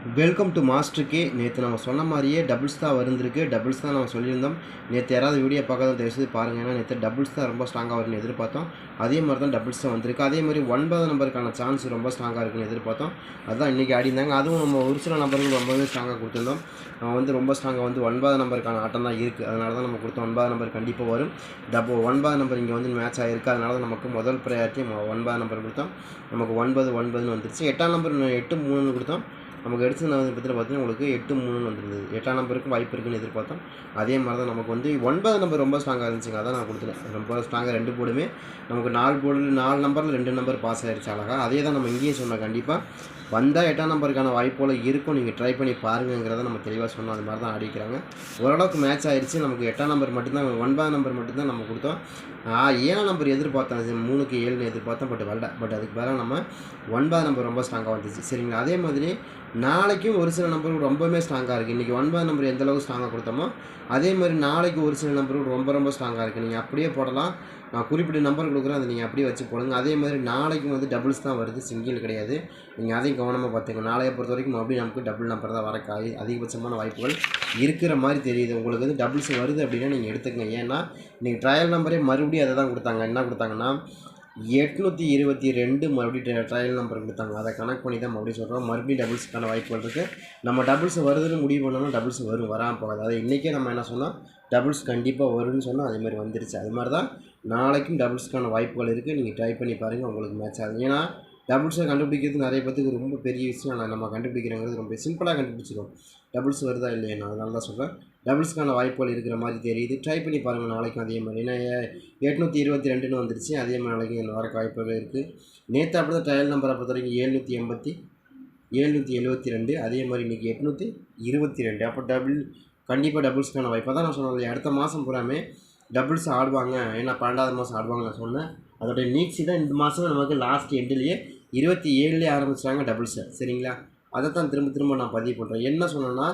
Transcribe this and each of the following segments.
Welcome to மாஸ்டருக்கே நேற்று நம்ம சொன்ன மாதிரியே டபுள்ஸ் தான் வருந்திருக்கு டபுள்ஸ் தான் நம்ம சொல்லியிருந்தோம். நேற்று யாராவது வீடியோ பார்க்காத தயவுசெய்து பாருங்கள் ஏன்னா நேற்று டபுள்ஸ் தான் ரொம்ப ஸ்ட்ராங்காக வரும்னு எதிர்பார்த்தோம். அதே மாதிரி தான் டபுள்ஸ் தான் வந்திருக்கு. அதே மாதிரி ஒன்பது நம்பருக்கான சான்ஸ் ரொம்ப ஸ்ட்ராங்காக இருக்குன்னு எதிர்பார்த்தோம். அதுதான் இன்றைக்கி ஆடிந்தாங்க அதுவும் நம்ம ஒரு சில நம்பர்கள் ரொம்பவே ஸ்ட்ராங்காக கொடுத்துருந்தோம். நம்ம வந்து ரொம்ப ஸ்ட்ராங்காக வந்து ஒன்பது நம்பருக்கான ஆட்டம் தான் இருக்குது அதனால தான் நம்ம கொடுத்தோம் ஒன்பது நம்பர் கண்டிப்பாக வரும். டபோ ஒன்பது நம்பர் இங்கே வந்து மேட்ச் ஆகிருக்கு அதனால தான் நமக்கு முதல் ப்ரையாரிட்டி ஒன்பது நம்பர் கொடுத்தோம். நமக்கு ஒன்பது ஒன்பதுன்னு வந்துருச்சு. எட்டாம் நம்பர் எட்டு மூணுன்னு கொடுத்தோம். நமக்கு எடுத்து வந்து பற்றி பார்த்தீங்கன்னா உங்களுக்கு எட்டு மூணுன்னு வந்துருந்தது. எட்டாம் நம்பருக்கு வாய்ப்பு இருக்குன்னு எதிர்பார்த்தோம். அதே மாதிரி தான் நமக்கு வந்து ஒன்பது நம்பர் ரொம்ப ஸ்ட்ராங்காக இருந்துச்சுங்க. அதான் நான் கொடுத்துட்டேன் ரொம்ப ஸ்ட்ராங்காக ரெண்டு போர்டுமே நமக்கு நாலு போர்டில் நாலு நம்பரில் ரெண்டு நம்பர் பாஸ் ஆகிடுச்சு அழகாக அதே தான் நம்ம இங்கேயும் சொன்னோம். கண்டிப்பாக வந்தால் எட்டாம் நம்பருக்கான வாய்ப்போல் இருக்கும். நீங்கள் ட்ரை பண்ணி பாருங்கிறத நம்ம தெளிவாக சொன்னோம். அது மாதிரி தான் ஆடிக்கிறாங்க. ஓரளவுக்கு மேட்ச் ஆயிடுச்சு நமக்கு எட்டாம் நம்பர் மட்டும்தான் ஒன்பதாம் நம்பர் மட்டும்தான் நம்ம கொடுத்தோம். ஏழாம் நம்பர் எதிர்பார்த்தோம். மூணுக்கு ஏழுன்னு எதிர்பார்த்தோம். பட் வரல. பட் அதுக்கு பதிலாக நம்ம ஒன்பதாம் நம்பர் ரொம்ப ஸ்ட்ராங்காக வந்துச்சு. சரிங்களா? அதே மாதிரி நாளைக்கும் ஒரு சில நம்பர்கள் ரொம்பவே ஸ்ட்ராங்காக இருக்குது இன்றைக்கி ஒன்பது நம்பர் எந்த அளவுக்கு ஸ்ட்ராங்காக கொடுத்தோமோ அதே மாதிரி நாளைக்கு ஒரு சில நம்பர்கள் ரொம்ப ரொம்ப ஸ்ட்ராங்காக இருக்குது நீங்கள் அப்படியே போடலாம். நான் குறிப்பிட்ட நம்பர் கொடுக்குறேன். அதை நீங்கள் அப்படியே வச்சு போடுங்க. அதே மாதிரி நாளைக்கும் வந்து டபுள்ஸ் தான் வருது. சிங்கிள் கிடையாது. நீங்கள் அதையும் கவனமாக பார்த்துக்கணும் நாளைய பொறுத்த வரைக்கும் மறுபடியும் நமக்கு டபுள் நம்பர் தான் வரக்கு அதிகபட்சமான வாய்ப்புகள் இருக்கிற மாதிரி தெரியுது. உங்களுக்கு வந்து டபுள்ஸ் வருது அப்படின்னா நீங்கள் எடுத்துக்கங்க. ஏன்னா நீங்கள் ட்ரையல் நம்பரே மறுபடியும் அதை தான் கொடுத்தாங்க. என்ன கொடுத்தாங்கன்னா எட்நூற்றி இருபத்தி ரெண்டு மறுபடியும் ட்ரையல் நம்பர் கொடுத்தாங்க. அதை கனெக்ட் பண்ணி தான் மறுபடியும் சொல்கிறோம் மறுபடியும் டபுள்ஸ்க்கான வாய்ப்புகள் இருக்குது நம்ம டபுள்ஸ் வருதுன்னு முடிவு பண்ணோம்னா டபுள்ஸ் வரும் வராமல் போகாது. அதை இன்றைக்கே நம்ம என்ன சொன்னால் டபுள்ஸ் கண்டிப்பாக வரும்னு சொன்னால் அதே மாதிரி வந்துருச்சு. அது மாதிரி தான் நாளைக்கும் டபுள்ஸ்க்கான வாய்ப்புகள் இருக்குது நீங்கள் ட்ரை பண்ணி பாருங்கள் உங்களுக்கு மேட்ச் ஆகுது. ஏன்னா டபுள்ஸை கண்டுபிடிக்கிறது நிறைய பேத்துக்கு ரொம்ப பெரிய விஷயம். இல்லை நம்ம கண்டுபிடிக்கிறோங்கிறது ரொம்ப சிம்பிளாக கண்டுபிடிச்சிடும் டபுள்ஸ் வருதா இல்லையா நான் அதனால தான் சொல்கிறேன் டபுள்ஸ்க்கான வாய்ப்புகள் இருக்கிற மாதிரி தெரியுது. ட்ரை பண்ணி பாருங்கள் நாளைக்கும் அதே மாதிரி. ஏன்னா எட்நூற்றி இருபத்தி ரெண்டுன்னு வந்துருச்சு. அதே மாதிரி நாளைக்கு இந்த வர வாய்ப்புகள் இருக்குது நேற்று அப்படி தான் ட்ரையல் நம்பரை பொறுத்த வரைக்கும் ஏழ்நூற்றி எண்பத்தி ஏழ்நூற்றி எழுபத்தி ரெண்டு அதே மாதிரி இன்றைக்கி எட்நூற்றி இருபத்தி ரெண்டு. அப்போ டபுள் கண்டிப்பாக டபுள்ஸ்க்கான வாய்ப்பு தான் நான் சொன்னேன். அடுத்த மாதம் பூராமே டபுள்ஸ் ஆடுவாங்க. ஏன்னா பன்னெண்டாவது மாதம் ஆடுவாங்க நான் சொன்னேன். அதோடைய நீட்ஸி தான் இந்த மாதம் நமக்கு லாஸ்ட் எண்டிலேயே இருபத்தி ஏழுலேயே ஆரம்பிச்சிட்டாங்க டபுள்ஸை சரிங்களா? அதை தான் திரும்ப திரும்ப நான் பதிவு பண்ணுறேன் என்ன சொன்னேன்னா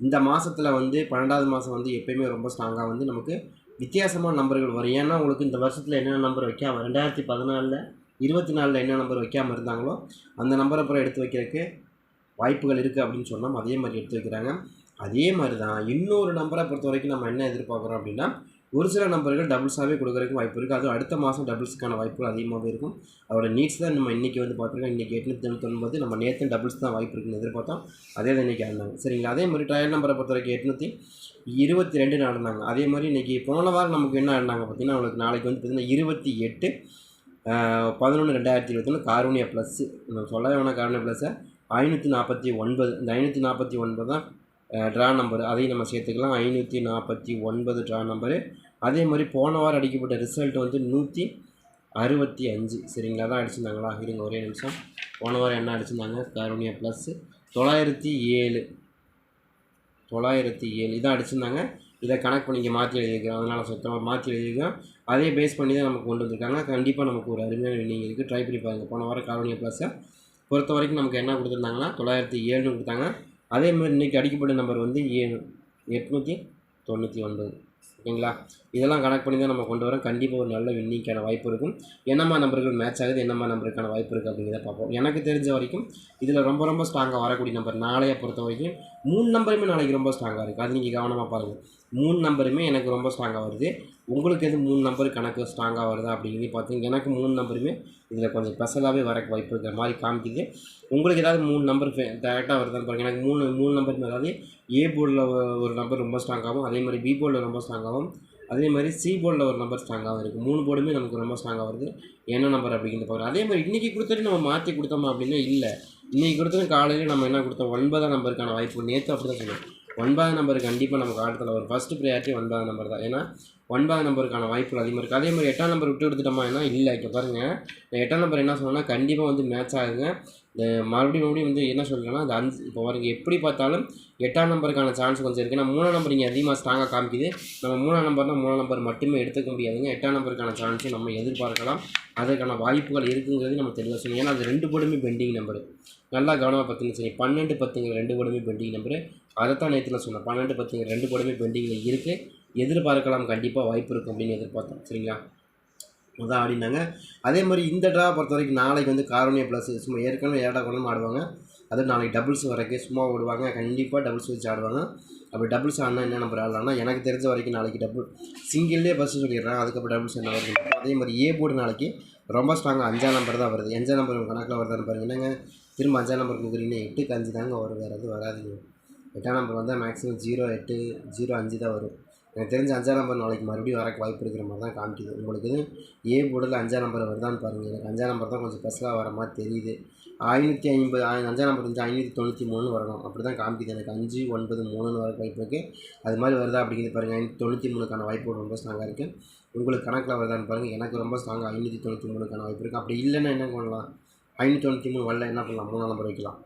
இந்த மாதத்தில் வந்து பன்னெண்டாவது மாதம் வந்து எப்பயுமே ரொம்ப ஸ்ட்ராங்காக வந்து நமக்கு வித்தியாசமான நம்பர்கள் வரும். ஏன்னா உங்களுக்கு இந்த வருஷத்தில் என்னென்ன நம்பர் வைக்காமல் ரெண்டாயிரத்தி பதினாலில் இருபத்தி நாலில் என்ன நம்பர் வைக்காமல் இருந்தாங்களோ அந்த நம்பரை அப்புறம் எடுத்து வைக்கிறதுக்கு வாய்ப்புகள் இருக்குது அப்படின்னு சொன்னோம் அதே மாதிரி எடுத்து வைக்கிறாங்க. அதே மாதிரி தான் இன்னொரு நம்பரை பொறுத்த வரைக்கும் நம்ம என்ன எதிர்பார்க்குறோம் அப்படின்னா ஒரு சில நம்பர்கள் டபுள்ஸாகவே கொடுக்குறதுக்கு வாய்ப்பு இருக்குது அதுவும் அடுத்த மாதம் டபுள்ஸ்க்கான வாய்ப்புகள் அதிகமாகவே இருக்கும். அதோட நீட்ஸ் தான் நம்ம இன்றைக்கி வந்து பார்த்துருக்கோம். இன்றைக்கி எட்நூற்றி தொண்ணூத்தொன்பது நம்ம நேற்று டபுள்ஸ் தான் வாய்ப்பு இருக்குன்னு எதிர்பார்த்தோம். அதே தான் இன்றைக்கி ஆடினாங்க. சரிங்களா? அதே மாதிரி ட்ரையல் நம்பரை பொறுத்த வரைக்கும் எட்நூற்றி இருபத்தி ரெண்டு ஆடினாங்க. அதே மாதிரி இன்றைக்கி போன வாரம் நமக்கு என்ன ஆடினாங்க பார்த்தீங்கன்னா அவங்களுக்கு நாளைக்கு வந்து பார்த்திங்கன்னா இருபத்தி எட்டு பதினொன்று ரெண்டாயிரத்தி இருபத்தொன்று காரூனியா ப்ளஸ்ஸு நம்ம சொல்லவே வேணாம் காரூனியா ப்ளஸ்ஸை ஐநூற்றி நாற்பத்தி ஒன்பது இந்த ஐநூற்றி நாற்பத்தி ஒன்பது தான் ட்ரா நம்பர் அதையும் நம்ம சேர்த்துக்கலாம். ஐநூற்றி நாற்பத்தி ஒன்பது ட்ரா நம்பரு அதே மாதிரி போன வாரம் அடிக்கப்பட்ட ரிசல்ட் வந்து நூற்றி அறுபத்தி அஞ்சு. சரிங்களா? தான் அடிச்சிருந்தாங்களா? இருங்க ஒரே நிமிஷம். போன வாரம் என்ன அடிச்சிருந்தாங்க? கருணியா ப்ளஸ்ஸு தொள்ளாயிரத்தி ஏழு. தொள்ளாயிரத்தி ஏழு. இதான் அடிச்சிருந்தாங்க. இதை கணக்கு பண்ணி இங்கே மாற்றி எழுதியிருக்கோம் அதனால் சுத்தமாக மாற்றி எழுதியிருக்கோம் அதே பேஸ் பண்ணி தான் நமக்கு கொண்டு வந்திருக்காங்க. கண்டிப்பாக நமக்கு ஒரு அருமையான வினிங் இருக்குது ட்ரை பண்ணி பாருங்கள் போன வாரம் காலனியா ப்ளஸ்ஸை பொறுத்த வரைக்கும் நமக்கு என்ன கொடுத்துருந்தாங்கன்னா தொள்ளாயிரத்தி ஏழுன்னு கொடுத்தாங்க. அதே மாதிரி இன்றைக்கி அடிக்கப்பட்ட நம்பர் வந்து ஏழு எட்நூற்றி தொண்ணூற்றி ஒன்பது. ஓகேங்களா? இதெல்லாம் கணக்கு பண்ணி தான் நம்ம கொண்டு வரோம். கண்டிப்பாக ஒரு நல்ல வின்னிங்கான வாய்ப்பு இருக்கும். என்னம்மா நம்பர்கள் மேட்ச் ஆகுது? என்னம்மா நம்பருக்கான வாய்ப்பு இருக்குது அப்படிங்கிறத பார்ப்போம். எனக்கு தெரிஞ்ச வரைக்கும் இதில் ரொம்ப ரொம்ப ஸ்ட்ராங்காக வரக்கூடிய நம்பர் நாளையை பொறுத்த வரைக்கும் மூணு நம்பருமே நாளைக்கு ரொம்ப ஸ்ட்ராங்காக இருக்குது அது நீங்கள் கவனமாக பாருங்கள் மூணு நம்பருமே எனக்கு ரொம்ப ஸ்ட்ராங்காக வருது. உங்களுக்கு எது மூணு நம்பர் கணக்கு ஸ்ட்ராங்காக வருதா அப்படிங்கிறது பார்த்தீங்க எனக்கு மூணு நம்பருமே இதில் கொஞ்சம் ஸ்பெஷலாகவே வரக்கு வாய்ப்பு இருக்கிற மாதிரி காமிக்குது. உங்களுக்கு ஏதாவது மூணு நம்பர் டேரெக்டாக வருதான்னு பாருங்கள் எனக்கு மூணு மூணு நம்பர் அதாவது ஏ போர்டில் ஒரு நம்பர் ரொம்ப ஸ்ட்ராங்காகவும் அதே மாதிரி பி போர்டில் ரொம்ப ஸ்ட்ராங்காகவும் அதே மாதிரி சி போர்டில் ஒரு நம்பர் ஸ்ட்ராங்காகவும் இருக்குது மூணு போர்டுமே நமக்கு ரொம்ப ஸ்ட்ராங்காக வருது. என்ன நம்பர் அப்படிங்கிறது பார்க்குறோம் அதே மாதிரி இன்றைக்கி கொடுத்துட்டு நம்ம மாற்றி கொடுத்தோமா அப்படின்னா இல்லை. இன்றைக்கி கொடுத்தது காலையில் நம்ம என்ன கொடுத்தோம்? ஒன்பதாம் நம்பருக்கான வாய்ப்பு. நேற்று அப்படி தான் சொன்னோம் ஒன்பதாம் நம்பர் கண்டிப்பாக நமக்கு ஆட்டத்தில் வரும் ஃபஸ்ட்டு ப்ரையாரிட்டி ஒன்பதாம் நம்பர் தான். ஏன்னா ஒன்பது நம்பருக்கான வாய்ப்புகள் அதிகமாக இருக்குது அதே மாதிரி எட்டாம் நம்பர் விட்டு எடுத்துட்டோமா ஏன்னா இல்லை இப்போ பாருங்கள் நான் எட்டாம் நம்பர் என்ன சொன்னேன்னா கண்டிப்பாக வந்து மேட்ச் ஆகுங்க. இந்த மறுபடியும் மறுபடியும் வந்து என்ன சொல்கிறேன்னா அது அஞ்சு இப்போ பாருங்க எப்படி பார்த்தாலும் எட்டாம் நம்பருக்கான சான்ஸ் கொஞ்சம் இருக்குது ஏன்னா மூணாம் நம்பர் இங்கே அதிகமாக ஸ்ட்ராங்காக காமிக்குது. நம்ம மூணாம் நம்பர்னால் மூணாம் நம்பர் மட்டுமே எடுத்துக்க முடியாதுங்க. எட்டாம் நம்பருக்கான சான்ஸும் நம்ம எதிர்பார்க்கலாம். அதற்கான வாய்ப்புகள் இருக்குங்கிறது நம்ம தெளிவாக சொல்லணும். ஏன்னா அது ரெண்டு போடுமே பெண்டிங் நம்பர் நல்லா கவனமாக பார்த்துங்க சரி. பன்னெண்டு பத்துங்க ரெண்டு போடுமே பெண்டிங் நம்பரு அதைத்தான் நேற்று நான் சொன்னேன். பன்னெண்டு பத்துங்க ரெண்டு போடுமே பெண்டிங்கில் இருக்குது எதிர்பார்க்கலாம் கண்டிப்பாக வாய்ப்பு இருக்கும் அப்படின்னு எதிர்பார்த்தோம். சரிங்களா? அதான் ஆடினாங்க அதே மாதிரி இந்த ட்ரா பொறுத்த வரைக்கும் நாளைக்கு வந்து காரோனியா ப்ளஸ் சும்மா ஏற்கனவே ஏடா கொண்டு ஆடுவாங்க. அதுவும் நாளைக்கு டபுள்ஸ் வரைக்கும் சும்மா ஓடுவாங்க. கண்டிப்பாக டபுள்ஸ் வச்சு ஆடுவாங்க. அப்படி டபுள்ஸ் ஆடினா என்ன நம்பர் ஆடலாம்னா எனக்கு தெரிஞ்ச வரைக்கும் நாளைக்கு டபுள் சிங்கிள்லேயே ஃபஸ்ட்டு சொல்லிடுறேன். அதுக்கப்புறம் டபுள்ஸ் என்ன வருது அதே மாதிரி ஏ போர்டு நாளைக்கு ரொம்ப ஸ்ட்ராங்காக அஞ்சாம் நம்பர் தான் வருது. அஞ்சாம் நம்பர் கணக்கில் வருதான்னு பாருங்க. என்னங்க? திரும்ப அஞ்சாம் நம்பர் கொடுக்குறீங்க. எட்டுக்கு அஞ்சு தாங்க வரும். வேறு எதுவும் வராதுங்க. எட்டாம் நம்பர் வந்தால் மேக்ஸிமம் ஜீரோ எட்டு ஜீரோ அஞ்சு தான் வரும். எனக்கு தெரிஞ்ச அஞ்சாம் நம்பர் நாளைக்கு மறுபடியும் வரக்கு வாய்ப்பு இருக்கிற மாதிரி தான் காமிக்குது. உங்களுக்கு ஏ போர்டில் அஞ்சாம் நம்பர் வருதான்னு பாருங்கள் எனக்கு அஞ்சாம் நம்பர் தான் கொஞ்சம் ஸ்பெஷலாக வர மாதிரி தெரியுது. ஐநூற்றி ஐம்பது அஞ்சாம் நம்பர் வந்து ஐநூற்றி தொண்ணூற்றி மூணு வரணும். அப்படி தான் காமிக்குது. எனக்கு அஞ்சு ஒன்பது மூணுன்னு வர வாய்ப்பு இருக்குது அது மாதிரி வருதா அப்படிங்கிறது பாருங்கள் ஐநூற்றி தொண்ணூற்றி மூணுக்கான வாய்ப்பு ரொம்ப ஸ்ட்ராங்காக இருக்குது உங்களுக்கு கணக்கில் வருதான்னு பாருங்கள் எனக்கு ரொம்ப ஸ்ட்ராங்காக ஐநூற்றி தொண்ணூற்றி மூணுக்கான வாய்ப்பு இருக்குது அப்படி இல்லைன்னா என்ன பண்ணலாம்? ஐநூற்றி தொண்ணூற்றி மூணு வரல என்ன பண்ணலாம்? மூணாம் நம்பர் வைக்கலாம்.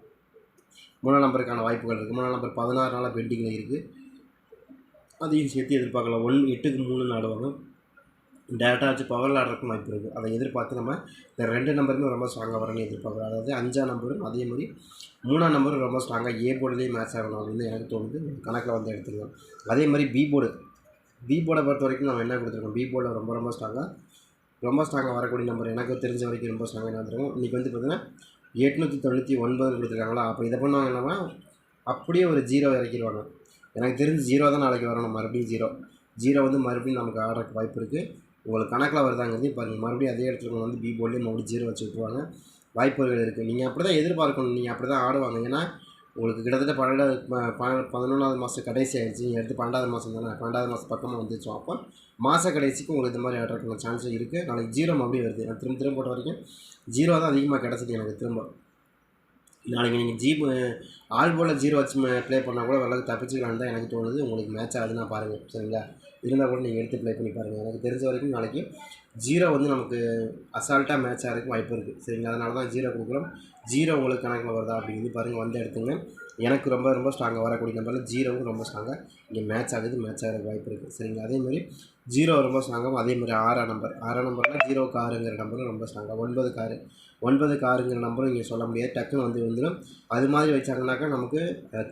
மூணாம் நம்பருக்கான வாய்ப்புகள் இருக்குது மூணாம் நம்பர் பதினாறு நாளாக பெண்டிங்கில் இருக்குது அதையும் சேர்த்து எதிர்பார்க்கலாம். ஒன் எட்டுக்கு மூணுன்னு ஆடுவாங்க டேரெக்டாக வச்சு பவரில் ஆடுறதுக்கும் வாய்ப்பு இருக்குது அதை எதிர்பார்த்து நம்ம இந்த ரெண்டு நம்பருமே ரொம்ப ஸ்ட்ராங்காக வரணும்னு எதிர்பார்க்குறோம். அதாவது அஞ்சாம் நம்பரும் அதே மாதிரி மூணாம் நம்பரும் ரொம்ப ஸ்ட்ராங்காக ஏ போர்டுலேயே மேட்ச் ஆகணும் அப்படின்னு எனக்கு தோணுது. கணக்கில் வந்து எடுத்துருக்கோம் அதே மாதிரி பி போர்டு பி போர்டை பொறுத்த வரைக்கும் நம்ம என்ன கொடுத்துருக்கோம்? பி போர்டில் ரொம்ப ரொம்ப ஸ்ட்ராங்காக ரொம்ப ஸ்ட்ராங்காக வரக்கூடிய நம்பர் எனக்கு தெரிஞ்ச வரைக்கும் ரொம்ப ஸ்ட்ராங்காக வந்துருக்கும்? இன்றைக்கி வந்து பார்த்தீங்கன்னா எட்நூற்றி தொண்ணூற்றி ஒன்பது கொடுத்துருக்காங்களா? அப்போ இதை பண்ணுவாங்க என்னன்னா அப்படியே ஒரு ஜீரோ இறக்கிடுவாங்க. எனக்கு தெரிஞ்சு ஜீரோ தான் நாளைக்கு வரணும். மறுபடியும் ஜீரோ ஜீரோ வந்து மறுபடியும் நமக்கு ஆடுறதுக்கு வாய்ப்பு இருக்குது உங்களுக்கு கணக்கில் வருதாங்கிறது பாருங்கள் மறுபடியும் அதே இடத்துல வந்து பி போர்ட்லேயே மறுபடியும் ஜீரோ வச்சு விட்ருவாங்க வாய்ப்புகள் இருக்குது நீங்கள் அப்படி தான் எதிர்பார்க்கணும். நீங்கள் அப்படி தான் ஆடுவாங்க. ஏன்னா உங்களுக்கு கிட்டத்தட்ட பன்னெண்டாவது ப- பதினொன்றாவது மாதம் கடைசி ஆகிடுச்சு நீங்கள் எடுத்து பன்னெண்டாவது மாதம் தானே பன்னெண்டாவது மாதம் பக்கமாக வந்துச்சோம் அப்போ மாத கடைசிக்கு உங்களுக்கு இந்த மாதிரி ஆடுறதுக்கான சான்ஸும் இருக்குது நாளைக்கு ஜீரோ மறுபடியும் வருது. நான் திரும்ப திரும்ப போட்ட வரைக்கும் ஜீரோ தான் அதிகமாக கிடச்சிது எனக்கு திரும்ப. நாளைக்கு நீங்கள் ஜீப்பு ஆல் போல் ஜீரோ வச்சு ப்ளே பண்ணால் கூட ஓரளவுக்கு தப்பிச்சுக்கலான்னு தான் எனக்கு தோணுது. உங்களுக்கு மேட்ச் ஆகுதுன்னா பாருங்கள் சரிங்களா? இருந்தால் கூட நீங்கள் எடுத்து ப்ளே பண்ணி பாருங்கள் எனக்கு தெரிஞ்ச வரைக்கும் நாளைக்கு ஜீரோ வந்து நமக்கு அசால்ட்டாக மேட்ச் ஆகிறதுக்கு வாய்ப்பு இருக்குது சரிங்களா? அதனால தான் ஜீரோ கொடுக்குறோம். ஜீரோ உங்களுக்கு கணக்கில் வருதா அப்படிங்கிறது பாருங்கள் வந்து எடுத்துங்க எனக்கு ரொம்ப ரொம்ப ஸ்ட்ராங்காக வரக்கூடிய நம்பரில் ஜீரோவும் ரொம்ப ஸ்ட்ராங்காக இங்கே மேட்ச் ஆகுது மேட்ச் ஆகிற வாய்ப்பு இருக்குது சரிங்களா? அதே மாதிரி ஜீரோ ரொம்ப ஸ்ட்ராங்காகவும் அதே மாதிரி ஆறாம் நம்பர் ஆறாம் நம்பர்னால் ஜீரோக்கு ஆறுங்கிற நம்பரும் ரொம்ப ஸ்ட்ராங்காக ஒன்பது காரு. ஒன்பது காருங்கிற நம்பரும் இங்கே சொல்ல முடியாது. டக்குன்னு வந்து வந்துடும் அது மாதிரி வச்சாங்கனாக்கா நமக்கு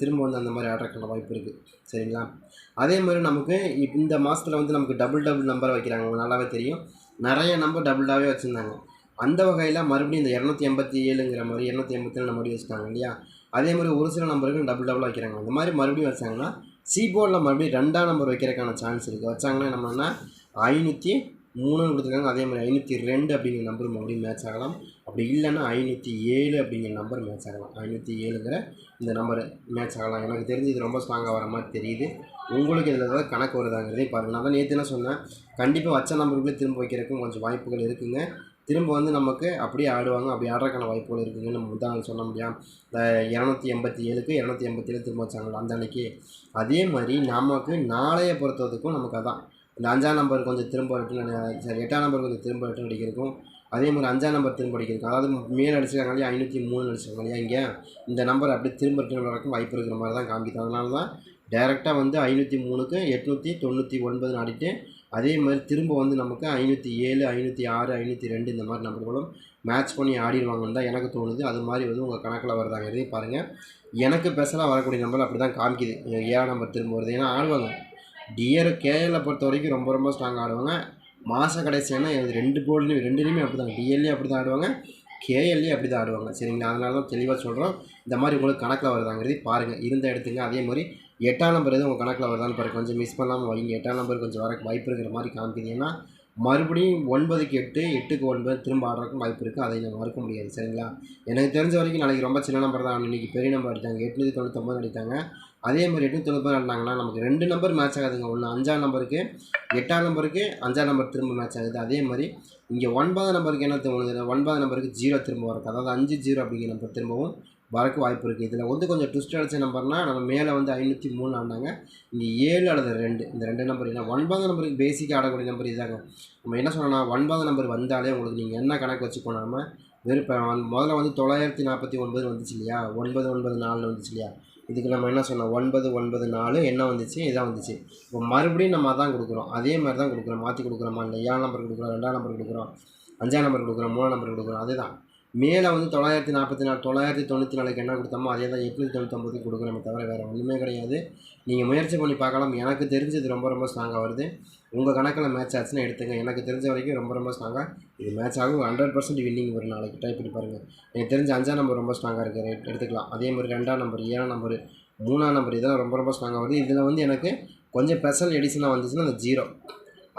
திரும்ப வந்து அந்த மாதிரி ஆடுறதுக்கான வாய்ப்பு இருக்குது சரிங்களா? அதே மாதிரி நமக்கு இந்த மாதத்தில் வந்து நமக்கு டபுள் டபுள் நம்பர் வைக்கிறாங்க. உங்களுக்கு நல்லாவே தெரியும். நிறைய நம்பர் டபுளாகவே வச்சுருந்தாங்க. அந்த வகையில் மறுபடியும் இந்த இரநூத்தி எண்பத்தி ஏழுங்கிற மாதிரி இரநூத்தி எண்பத்தி ஏழு மறுபடியும் வச்சுட்டாங்க இல்லையா? அதே மாதிரி ஒரு சில நம்பருக்கு டபுள் டபுளாக வைக்கிறாங்க அந்த மாதிரி மறுபடியும் வச்சாங்கன்னா சி போர்டில் மறுபடியும் ரெண்டாம் நம்பர் வைக்கிறதுக்கான சான்ஸ் இருக்குது வச்சாங்கன்னா நம்மன்னா ஐநூற்றி மூணுன்னு கொடுத்துருக்காங்க. அதே மாதிரி ஐநூற்றி ரெண்டு அப்படிங்கிற நம்பர் மறுபடியும் மேட்ச் ஆகலாம். அப்படி இல்லைன்னா ஐநூற்றி ஏழு அப்படிங்கிற நம்பர் மேட்ச் ஆகலாம். ஐநூற்றி ஏழுங்கிற இந்த நம்பர் மேட்ச் ஆகலாம். எனக்கு தெரிஞ்சு இது ரொம்ப ஸ்ட்ராங்காக வர மாதிரி தெரியுது. உங்களுக்கு இதில் ஏதாவது கணக்கு வருதாங்கிறதே பாருங்கள் நான் தான் நேற்று என்ன சொன்னேன்? கண்டிப்பாக வச்ச நம்பருக்குள்ளே திரும்ப வைக்கிறதுக்கும் கொஞ்சம் வாய்ப்புகள் இருக்குங்க. திரும்ப வந்து நமக்கு அப்படியே ஆடுவாங்க. அப்படி ஆடுறதுக்கான வாய்ப்புகள் இருக்குதுன்னு நம்ம முந்தா சொல்ல முடியும். இந்த இரநூத்தி எண்பத்தி ஏழுக்கு இரநூத்தி எண்பத்தி ஏழு திரும்ப வச்சாங்களா அந்த அன்னைக்கு. அதே மாதிரி நமக்கு நாளைய பொறுத்தவரைக்கும் நமக்கு அதான். இந்த அஞ்சாம் நம்பர் கொஞ்சம் திரும்ப ரிட்டன் சரி எட்டாம் நம்பர் கொஞ்சம் திரும்ப ரிட்டன் அடிக்கிறதுக்கும் அதே மாதிரி அஞ்சாம் நம்பர் திரும்ப அடிக்கிறதுக்கும் அதாவது மேல் அடிச்சிருக்காங்க இல்லையா ஐநூற்றி மூணு அடிச்சிருக்காங்க இல்லையா இங்கே. இந்த நம்பர் அப்படியே திரும்ப ரிட்டன் வரக்கும் வாய்ப்பு இருக்கிற மாதிரி தான் காமிக்குது. அதனால தான் டேரெக்டாக வந்து ஐநூற்றி மூணுக்கு எட்நூற்றி தொண்ணூற்றி ஒன்பதுன்னு ஆடிட்டு அதே மாதிரி திரும்ப வந்து நமக்கு ஐநூற்றி ஏழு ஐநூற்றி ஆறு ஐநூற்றி ரெண்டு இந்த மாதிரி நம்பர்களும் மேட்ச் பண்ணி ஆடிடுவாங்கன்னு தான் எனக்கு தோணுது. அது மாதிரி வந்து உங்கள் கணக்கில் வருதாங்க பாருங்கள் எனக்கு ஸ்பெஷலாக வரக்கூடிய நம்பர் அப்படி தான் காமிக்குது. ஏழாம் நம்பர் திரும்ப வருது. ஏன்னா ஆடுவாங்க. டியர் கேஎல்லை பொறுத்த வரைக்கும் ரொம்ப ரொம்ப ஸ்ட்ராங் ஆடுவாங்க. மாத கடைசியான எனக்கு ரெண்டு போர்டுலையும் ரெண்டுலேயுமே அப்படி தான் டிஎல்லையும் அப்படி தான் ஆடுவாங்க. கேஎல்லையும் அப்படி தான் ஆடுவாங்க. சரிங்களா? அதனால தான் தெளிவாக சொல்கிறோம் இந்த மாதிரி உங்களுக்கு கணக்கில் வருதாங்கிறது பாருங்கள் இருந்த இடத்துக்கு அதே மாதிரி எட்டாம் நம்பர் எதுவும் உங்கள் கணக்கில் வருதான்னு பாருங்க. கொஞ்சம் மிஸ் பண்ணாமல் வைங்க எட்டாம் நம்பர் கொஞ்சம் வர வாய்ப்பு இருக்கிற மாதிரி காமிக்குது. ஏன்னா மறுபடியும் ஒன்பதுக்கு எட்டு எட்டுக்கு ஒன்பது திரும்ப ஆடுறதுக்கும் வாய்ப்பு இருக்குது அதை நம்ம மறுக்க முடியாது. சரிங்களா? எனக்கு தெரிஞ்ச வரைக்கும் நாளைக்கு ரொம்ப சின்ன நம்பர் தான். இன்றைக்கி பெரிய நம்பர் அடித்தாங்க எட்நூற்றி தொண்ணூத்தொம்பது அடித்தாங்க அதே மாதிரி எட்நூற்றி தொண்ணூத்தொம்பது ஆடினாங்கன்னா நமக்கு ரெண்டு நம்பர் மேட்ச் ஆகுதுங்க. ஒன்று அஞ்சாம் நம்பருக்கு எட்டாம் நம்பருக்கு அஞ்சாம் நம்பர் திரும்ப மேட்ச் ஆகுது. அதே மாதிரி இங்கே ஒன்பதாம் நம்பருக்கு என்ன தோணுது? ஒன்பதாம் நம்பருக்கு ஜீரோ திரும்ப வரக்கு அதாவது அஞ்சு ஜீரோ அப்படிங்கிற நம்பர் திரும்பவும் வரக்கு வாய்ப்பு இருக்குது இதில் வந்து கொஞ்சம் ட்விஸ்ட் அடித்த நம்பர்னால் நம்ம மேலே வந்து ஐநூற்றி மூணு ஆண்டாங்க இங்கே ஏழு அல்லது ரெண்டு. இந்த ரெண்டு நம்பர் ஏன்னா ஒன்பது நம்பருக்கு பேசிக்காக ஆடக்கூடிய நம்பர் இதாங்க. நம்ம என்ன சொன்னோம்னா ஒன்பது நம்பர் வந்தாலே உங்களுக்கு நீங்கள் என்ன கணக்கு வச்சு போனாமல் வெறும் இப்போ முதல்ல வந்து தொள்ளாயிரத்தி நாற்பத்தி ஒன்பது வந்துச்சு இல்லையா? ஒன்பது ஒன்பது நாலு வந்துச்சு இல்லையா? இதுக்கு நம்ம என்ன சொன்னோம்? ஒன்பது ஒன்பது நாலு என்ன வந்துச்சு? இதான் வந்துச்சு. இப்போ மறுபடியும் நம்ம அதான் கொடுக்குறோம். அதே மாதிரி தான் கொடுக்குறோம். மாற்றி கொடுக்குறோமா? இல்லை ஏழாம் நம்பர் கொடுக்குறோம் ரெண்டாம் நம்பர் கொடுக்குறோம் அஞ்சாம் நம்பர் கொடுக்குறோம் மூணாம் நம்பர் கொடுக்குறோம். அதுதான். மேலே வந்து தொள்ளாயிரத்தி நாற்பத்தி நாலு தொள்ளாயிரத்தி தொண்ணூற்றி நாலுக்கு என்ன கொடுத்தோமோ அதே தான் எட்நூற்றி தொண்ணூத்தொம்பதுக்கு கொடுக்குறோமே தவிர வேறு ஒன்றுமே கிடையாது. நீங்கள் முயற்சி பண்ணி பார்க்கலாம். எனக்கு தெரிஞ்சது ரொம்ப ரொம்ப ஸ்ட்ராங்காக வருது. உங்கள் கணக்கில் மேட்ச் ஆச்சுன்னா எடுத்துங்க. எனக்கு தெரிஞ்ச வரைக்கும் ரொம்ப ரொம்ப ஸ்ட்ராங்காக இது மேட்ச் ஆகும். ஹண்ட்ரட் பர்சன்ட் வின்னிங் ஒரு நாளைக்கு. ட்ரை பண்ணி பாருங்கள் எனக்கு தெரிஞ்ச அஞ்சாம் நம்பர் ரொம்ப ஸ்ட்ராங்காக இருக்குது ரேட் எடுத்துக்கலாம். அதே மாதிரி ரெண்டாம் நம்பர் ஏழாம் நம்பர் மூணாம் நம்பர் இதெல்லாம் ரொம்ப ரொம்ப ஸ்ட்ராங்காக வருது. இதில் வந்து எனக்கு கொஞ்சம் ஸ்பெஷல் எடிஷனாக வந்துச்சுன்னா அந்த ஜீரோ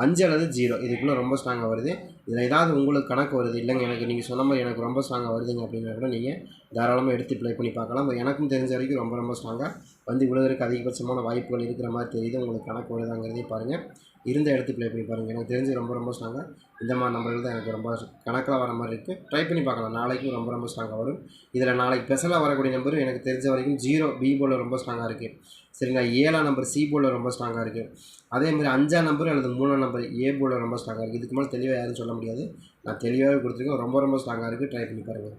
அஞ்சு அல்லது ஜீரோ இதுக்குள்ளே ரொம்ப ஸ்ட்ராங்காக வருது. இதில் ஏதாவது உங்களுக்கு கணக்கு வருது. இல்லைங்க எனக்கு நீங்கள் சொன்ன மாதிரி எனக்கு ரொம்ப ஸ்ட்ராங்காக வருதுங்க அப்படின்னா கூட நீங்கள் தாராளமாக எடுத்து ப்ளே பண்ணி பார்க்கலாம். எனக்கும் தெரிஞ்ச வரைக்கும் ரொம்ப ரொம்ப ஸ்ட்ராங்காக வந்து விழுவதற்கு அதிகபட்சமான வாய்ப்புகள் இருக்கிற மாதிரி தெரியுது. உங்களுக்கு கணக்கு வருதாங்கிறதையும் பாருங்கள் இருந்த எடுத்து ப்ளே பண்ணி பாருங்கள் எனக்கு தெரிஞ்சு ரொம்ப ரொம்ப ஸ்ட்ராங்காக இந்த மாதிரி நம்பர்கள் தான் எனக்கு ரொம்ப கணக்கில் வர மாதிரி இருக்குது ட்ரை பண்ணி பார்க்கலாம். நாளைக்கும் ரொம்ப ரொம்ப ஸ்ட்ராங்காக வரும். இதில் நாளைக்கு ஸ்பெஷலாக வரக்கூடிய நம்பர் எனக்கு தெரிஞ்ச வரைக்கும் ஜீரோ பி போல் ரொம்ப ஸ்ட்ராங்காக இருக்குது சரிங்களா? ஏழாம் நம்பர் சி போலில் ரொம்ப ஸ்ட்ராங்காக இருக்குது அதே மாதிரி அஞ்சாம் நம்பர் அல்லது மூணாம் நம்பர் ஏ போலில் ரொம்ப ஸ்ட்ராங்காக இருக்குது இதுக்கு மேலே தெளிவாக யாரும் சொல்ல முடியாது. நான் தெளிவாகவே கொடுத்துருக்கேன். ரொம்ப ரொம்ப ஸ்ட்ராங்காக இருக்குது ட்ரை பண்ணி பாருங்கள்